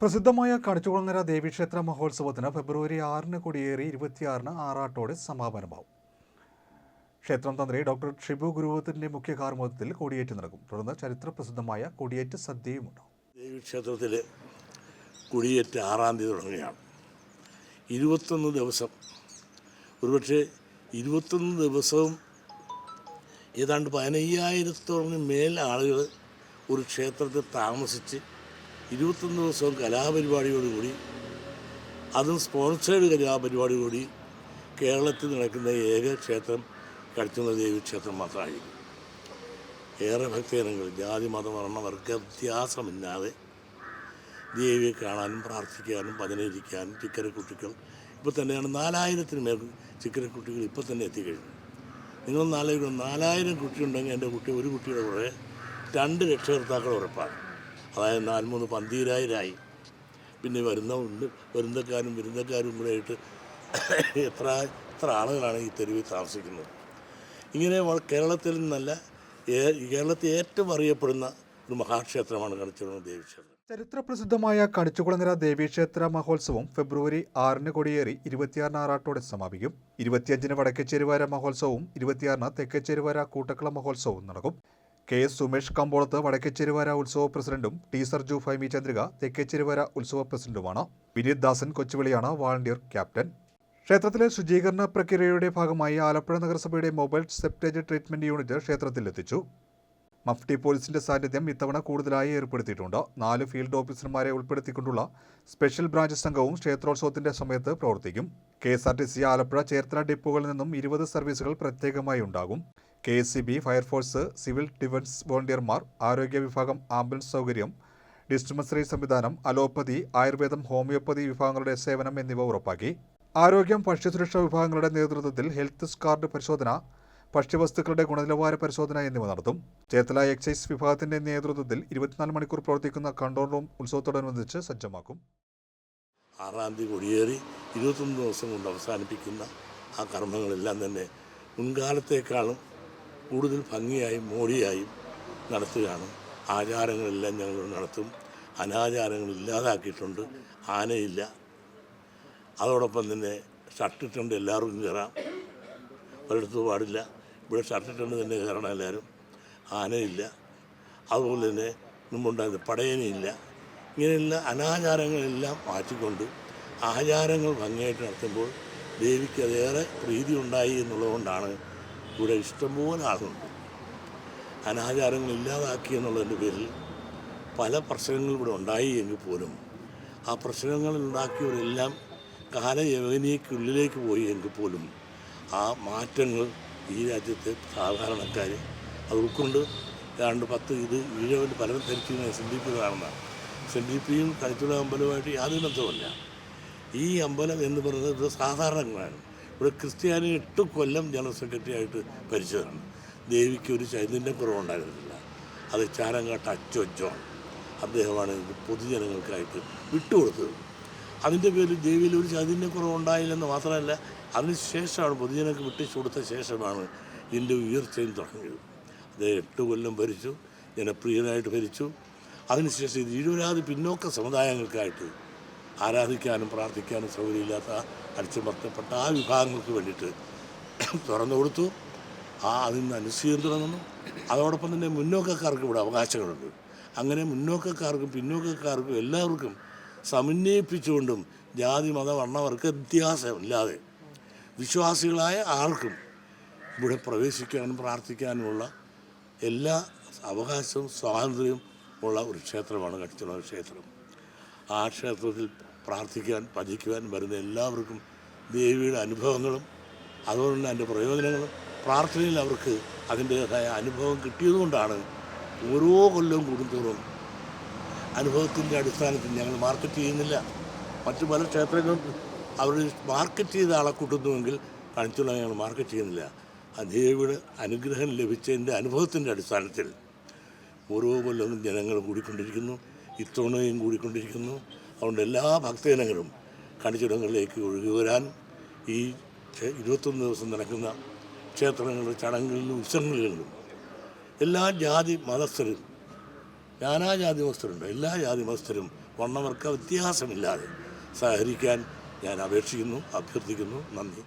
പ്രസിദ്ധമായ കണിച്ചുകുളങ്ങര ദേവീക്ഷേത്ര മഹോത്സവത്തിന് ഫെബ്രുവരി ആറിന് കൊടിയേറി ഇരുപത്തിയാറിന് ആറാട്ടോടെ സമാപനമാവും. ക്ഷേത്രം തന്ത്രി ഡോക്ടർ ഷിബു ഗുരുവത്തിന്റെ മുഖ്യ കാർമ്മത്തിൽ കൊടിയേറ്റ് നടക്കും. തുടർന്ന് ചരിത്ര പ്രസിദ്ധമായ കൊടിയേറ്റ് സദ്യയുമുണ്ടാവും ദേവീക്ഷേത്രത്തിൽ കൊടിയേറ്റ് ആറാം തീയതി തുടങ്ങുകയാണ്. ഇരുപത്തൊന്ന് ദിവസം. ഒരുപക്ഷെ ഇരുപത്തൊന്ന് ദിവസവും ഏതാണ്ട് പതിനയ്യായിരത്തോളം മേൽ ആളുകൾ ഒരു ക്ഷേത്രത്തിൽ താമസിച്ച് ഇരുപത്തൊന്ന് ദിവസവും കലാപരിപാടിയോടുകൂടി അതും സ്പോൺസേഡ് കലാപരിപാടിയോടുകൂടി കേരളത്തിൽ നടക്കുന്ന ഏക ക്ഷേത്രം കടത്തുന്ന ദേവി ക്ഷേത്രം മാത്രമായിരിക്കും. ഏറെ ഭക്തജനങ്ങൾ ജാതി മത വർണ വർഗ വ്യത്യാസമില്ലാതെ ദേവിയെ കാണാനും പ്രാർത്ഥിക്കാനും പതിനിരിക്കാനും ചിക്കരക്കുട്ടികൾ ഇപ്പോൾ തന്നെയാണ് നാലായിരത്തിന് മേൽ ചിക്കരക്കുട്ടികൾ ഇപ്പോൾ തന്നെ എത്തിക്കഴിഞ്ഞു. നിങ്ങൾ നാലായിരം നാലായിരം കുട്ടിയുണ്ടെങ്കിൽ എന്റെ കുട്ടി ഒരു കുട്ടിയുടെ കൂടെ രണ്ട് രക്ഷകർത്താക്കൾ ഉറപ്പാണ്. അതായത് നാല് മൂന്ന് പന്തീരായിരമായി പിന്നെ വരുന്ന ഉണ്ട്. വരുന്നക്കാരും വിരുന്നക്കാരും കൂടെ ആയിട്ട് എത്ര എത്ര ആളുകളാണ് ഈ തെരുവിൽ താമസിക്കുന്നത്. ഇങ്ങനെ കേരളത്തിൽ നിന്നല്ല കേരളത്തിൽ ഏറ്റവും അറിയപ്പെടുന്ന ഒരു മഹാക്ഷേത്രമാണ് കണിച്ചുകുളം ദേവീക്ഷേത്രം. ചരിത്ര പ്രസിദ്ധമായ കണിച്ചുകുളങ്ങര ദേവീക്ഷേത്ര മഹോത്സവം ഫെബ്രുവരി ആറിന് കൊടിയേറി ഇരുപത്തിയാറിന് ആറാട്ടോടെ സമാപിക്കും. ഇരുപത്തിയഞ്ചിന് വടക്കേച്ചേരുവാര മഹോത്സവവും ഇരുപത്തിയാറിന് തെക്കേച്ചേരുവാര കൂട്ടക്കള മഹോത്സവവും നടക്കും. കെ എസ് സുമേഷ് കമ്പോളത്ത് വടക്കേച്ചേരുവാര ഉത്സവ പ്രസിഡന്റും ടി സർജു ഫൈമി ചന്ദ്രിക തെക്കേച്ചേരുവാര ഉത്സവ പ്രസിഡന്റുമാണ്. വിനീത് ദാസൻ കൊച്ചുവിളിയാണ് വാളണ്ടിയർ ക്യാപ്റ്റൻ. ക്ഷേത്രത്തിലെ ശുചീകരണ പ്രക്രിയയുടെ ഭാഗമായി ആലപ്പുഴ നഗരസഭയുടെ മൊബൈൽ സെപ്റ്റേജ് ട്രീറ്റ്മെന്റ് യൂണിറ്റ് ക്ഷേത്രത്തിലെത്തിച്ചു. മഫ്റ്റി പോലീസിന്റെ സാന്നിധ്യം ഇത്തവണ കൂടുതലായി ഏർപ്പെടുത്തിയിട്ടുണ്ട്. നാല് ഫീൽഡ് ഓഫീസർമാരെ ഉൾപ്പെടുത്തിക്കൊണ്ടുള്ള സ്പെഷ്യൽ ബ്രാഞ്ച് സംഘവും ക്ഷേത്രോത്സവത്തിന്റെ സമയത്ത് പ്രവർത്തിക്കും. K S R T C Alappuzha Cherthala ഡിപ്പോകളിൽ നിന്നും ഇരുപത് സർവീസുകൾ പ്രത്യേകമായി ഉണ്ടാകും. K S C B fire force civil defence വോളണ്ടിയർമാർ ആരോഗ്യ വിഭാഗം ആംബുലൻസ് സൗകര്യം ഡിസ്ട്രിമസറി സംവിധാനം അലോപ്പതി ആയുർവേദം ഹോമിയോപ്പതി വിഭാഗങ്ങളുടെ സേവനം എന്നിവ ഉറപ്പാക്കി. ആരോഗ്യം ഭക്ഷ്യസുരക്ഷാ വിഭാഗങ്ങളുടെ നേതൃത്വത്തിൽ ഹെൽത്ത് കാർഡ് പരിശോധന ഭക്ഷ്യവസ്തുക്കളുടെ ഗുണനിലവാര പരിശോധന എന്നിവ നടത്തും. ചേർത്തല എക്സൈസ് വിഭാഗത്തിന്റെ നേതൃത്വത്തിൽ ഇരുപത്തിനാല് മണിക്കൂർ പ്രവർത്തിക്കുന്ന കൺട്രോൾ റൂം ഉത്സവത്തോടനുബന്ധിച്ച് സജ്ജമാക്കും. ആറാം തീയതി കൊടിയേറി ഇരുപത്തൊന്ന് ദിവസം കൊണ്ട് അവസാനിപ്പിക്കുന്ന ആ കർമ്മങ്ങളെല്ലാം തന്നെ മുൻകാലത്തേക്കാളും കൂടുതൽ ഭംഗിയായും മോടിയായും നടത്തുകയാണ്. ആചാരങ്ങളെല്ലാം ഞങ്ങൾ നടത്തും. അനാചാരങ്ങൾ ഇല്ലാതാക്കിയിട്ടുണ്ട്. ആനയില്ല. അതോടൊപ്പം തന്നെ ഷർട്ടിട്ടുണ്ട് എല്ലാവർക്കും കയറാം. ഒരിടത്ത് പാടില്ല. ഇവിടെ ഷർട്ടിട്ടുണ്ട് തന്നെ കയറണം എല്ലാവരും. ആനയില്ല. അതുപോലെ തന്നെ മുമ്പുണ്ടായിരുന്ന പടയനിയില്ല ഇങ്ങനെയുള്ള അനാചാരങ്ങളെല്ലാം മാറ്റിക്കൊണ്ട് ആചാരങ്ങൾ ഭംഗിയായിട്ട് നടത്തുമ്പോൾ ദേവിക്ക് അതേറെ പ്രീതി ഉണ്ടായി എന്നുള്ളതുകൊണ്ടാണ് ഇവിടെ ഇഷ്ടംപോലെ ആളുണ്ട്. അനാചാരങ്ങൾ ഇല്ലാതാക്കി എന്നുള്ളതിന്റെ പേരിൽ പല പ്രശ്നങ്ങളും ഇവിടെ ഉണ്ടായി എങ്കിൽ പോലും ആ പ്രശ്നങ്ങൾ ഉണ്ടാക്കിയവരെല്ലാം കാലയവനിക്കുള്ളിലേക്ക് പോയി എങ്കിൽ പോലും ആ മാറ്റങ്ങൾ ഈ രാജ്യത്തെ സാധാരണക്കാർ. അത് ഉൾക്കൊണ്ട് ഏതാണ്ട് പത്ത് ഇത് ഈഴവന്റെ പലരും ധരിച്ചിരുന്ന എസ് എൻ ഡി പി കാണുന്നതാണ്. എസ് എൻ ഡി പിയും കളിച്ചുള്ള അമ്പലവുമായിട്ട് യാതൊരു ബന്ധവുമില്ല. ഈ അമ്പലം എന്ന് പറയുന്നത് ഇത് സാധാരണക്കാരാണ് ഇവിടെ ക്രിസ്ത്യാനി എട്ട് കൊല്ലം ജനറൽ സെക്രട്ടറി ആയിട്ട് ഭരിച്ചതാണ് ദേവിക്ക് ഒരു ചൈതന്യം കുറവുണ്ടായിരുന്നില്ല. അത് ചാരങ്കാട്ട് അച്ചോ അദ്ദേഹമാണ് പൊതുജനങ്ങൾക്കായിട്ട് വിട്ടുകൊടുത്തത്. അതിന്റെ പേരിൽ ദേവിയിൽ ഒരു ചൈതന്യ കുറവുണ്ടായില്ലെന്ന് മാത്രമല്ല അതിനുശേഷമാണ് പൊതുജനങ്ങൾക്ക് വിട്ടിച്ചു കൊടുത്ത ശേഷമാണ് ഇതിന്റെ ഉയർച്ചയും തുടങ്ങിയത്. അത് എട്ട് കൊല്ലം ഭരിച്ചു ജനപ്രിയനായിട്ട് ഭരിച്ചു. അതിനുശേഷം ഇത് ഇരുപരാതി പിന്നോക്ക സമുദായങ്ങൾക്കായിട്ട് ആരാധിക്കാനും പ്രാർത്ഥിക്കാനും സൗകര്യമില്ലാത്ത അടിച്ചമർത്തപ്പെട്ട ആ വിഭാഗങ്ങൾക്ക് വേണ്ടിയിട്ട് തുറന്നു കൊടുത്തു. ആ അതിൽ നിന്ന് അനുസരിച്ച് തുടങ്ങുന്നു. അതോടൊപ്പം തന്നെ മുന്നോക്കക്കാർക്ക് ഇവിടെ അവകാശങ്ങളുണ്ട്. അങ്ങനെ മുന്നോക്കക്കാർക്കും പിന്നോക്കക്കാർക്കും എല്ലാവർക്കും സമന്വയിപ്പിച്ചുകൊണ്ടും ജാതി മത വർണവർക്ക് വ്യത്യാസമില്ലാതെ വിശ്വാസികളായ ആർക്കും ഇവിടെ പ്രവേശിക്കാനും പ്രാർത്ഥിക്കാനുമുള്ള എല്ലാ അവകാശവും സ്വാതന്ത്ര്യവും ഉള്ള ഒരു ക്ഷേത്രമാണ് കടിച്ചുള്ള ക്ഷേത്രം. ആ ക്ഷേത്രത്തിൽ പ്രാർത്ഥിക്കാൻ ഭജിക്കുവാൻ വരുന്ന എല്ലാവർക്കും ദേവിയുടെ അനുഭവങ്ങളും അതുപോലെ തന്നെ അതിന്റെ പ്രയോജനങ്ങളും പ്രാർത്ഥനയിൽ അവർക്ക് അതിന്റേതായ അനുഭവം കിട്ടിയതുകൊണ്ടാണ് ഓരോ കൊല്ലവും കൂടുന്തോറും അനുഭവത്തിന്റെ അടിസ്ഥാനത്തിൽ ഞങ്ങൾ മാർക്കറ്റ് ചെയ്യുന്നില്ല. മറ്റു പല ക്ഷേത്രങ്ങളും അവർ മാർക്കറ്റ് ചെയ്ത ആളെ കൂട്ടുന്നുവെങ്കിൽ കാണിച്ചുള്ള ഞങ്ങൾ മാർക്കറ്റ് ചെയ്യുന്നില്ല. ദേവിയുടെ അനുഗ്രഹം ലഭിച്ചതിന്റെ അനുഭവത്തിന്റെ അടിസ്ഥാനത്തിൽ ഓരോ കൊല്ലവും ജനങ്ങൾ കൂടിക്കൊണ്ടിരിക്കുന്നു. ഇത്തവണയും കൂടിക്കൊണ്ടിരിക്കുന്നു. അതുകൊണ്ട് എല്ലാ ഭക്തജനങ്ങളും കണിച്ചുടങ്ങളിലേക്ക് ഒഴുകി വരാൻ ഈ ഇരുപത്തൊന്ന് ദിവസം നടക്കുന്ന ക്ഷേത്രങ്ങളിലും ചടങ്ങുകളിലും ഉത്സവങ്ങളിലും എല്ലാ ജാതി മതസ്ഥരും നാനാജാതി മതസ്ഥരുണ്ട്. എല്ലാ ജാതി മതസ്ഥരും വണ്ണവർക്ക് വ്യത്യാസമില്ലാതെ സഹകരിക്കാൻ ഞാൻ അപേക്ഷിക്കുന്നു അഭ്യർത്ഥിക്കുന്നു. നന്ദി.